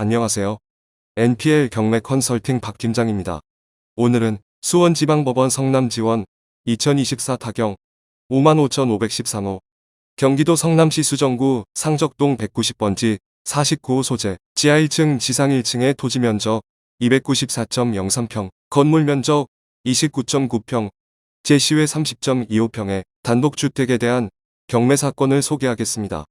안녕하세요. NPL 경매 컨설팅 박 팀장입니다. 오늘은 수원지방법원 성남지원 2024 타경 55,513호 경기도 성남시 수정구 상적동 190번지 49호 소재 지하 1층 지상 1층의 토지 면적 294.03평 건물 면적 29.9평 제시외 30.25평의 단독주택에 대한 경매 사건을 소개하겠습니다.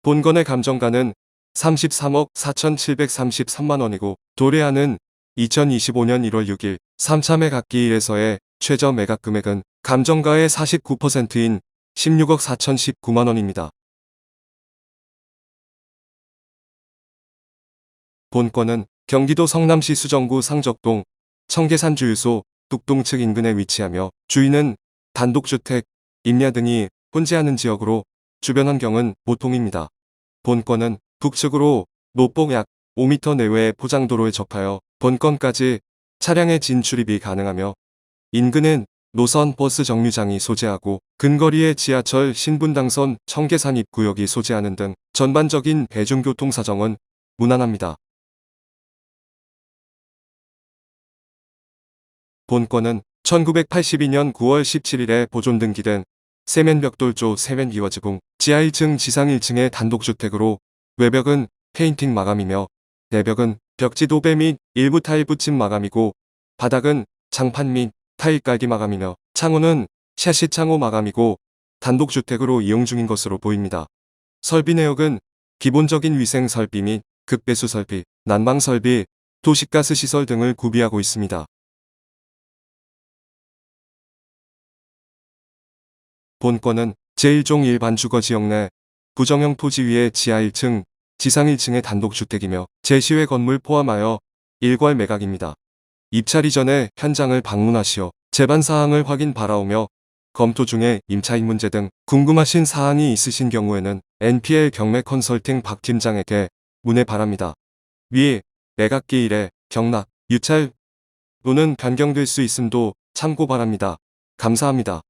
본건의 감정가는 33억 4,733만원이고 도래하는 2025년 1월 6일 3차 매각기 1에서의 최저 매각 금액은 감정가의 49%인 16억 4,019만원입니다. 본건은 경기도 성남시 수정구 상적동 청계산 주유소 뚝동 측 인근에 위치하며 주인은 단독주택, 임야 등이 혼재하는 지역으로 주변 환경은 보통입니다. 본건은 북측으로 노폭 약 5m 내외의 포장도로에 접하여 본건까지 차량의 진출입이 가능하며 인근은 노선 버스 정류장이 소재하고 근거리에 지하철 신분당선 청계산 입구역이 소재하는 등 전반적인 대중교통 사정은 무난합니다. 본건은 1982년 9월 17일에 보존 등기된 세면벽돌조 세면기와지붕 지하 1층 지상 1층의 단독주택으로 외벽은 페인팅 마감이며 내벽은 벽지 도배 및 일부 타일 붙임 마감이고 바닥은 장판 및 타일 깔기 마감이며 창호는 샤시 창호 마감이고 단독주택으로 이용 중인 것으로 보입니다. 설비 내역은 기본적인 위생 설비 및 급배수 설비, 난방 설비, 도시가스 시설 등을 구비하고 있습니다. 본건은 제1종 일반 주거 지역 내 부정형 토지 위에 지하 1층, 지상 1층의 단독주택이며 제시외 건물 포함하여 일괄 매각입니다. 입찰 이전에 현장을 방문하시어 제반 사항을 확인 바라오며 검토 중에 임차인 문제 등 궁금하신 사항이 있으신 경우에는 NPL 경매 컨설팅 박 팀장에게 문의 바랍니다. 위 매각기 일에 경락, 유찰 또는 변경될 수 있음도 참고 바랍니다. 감사합니다.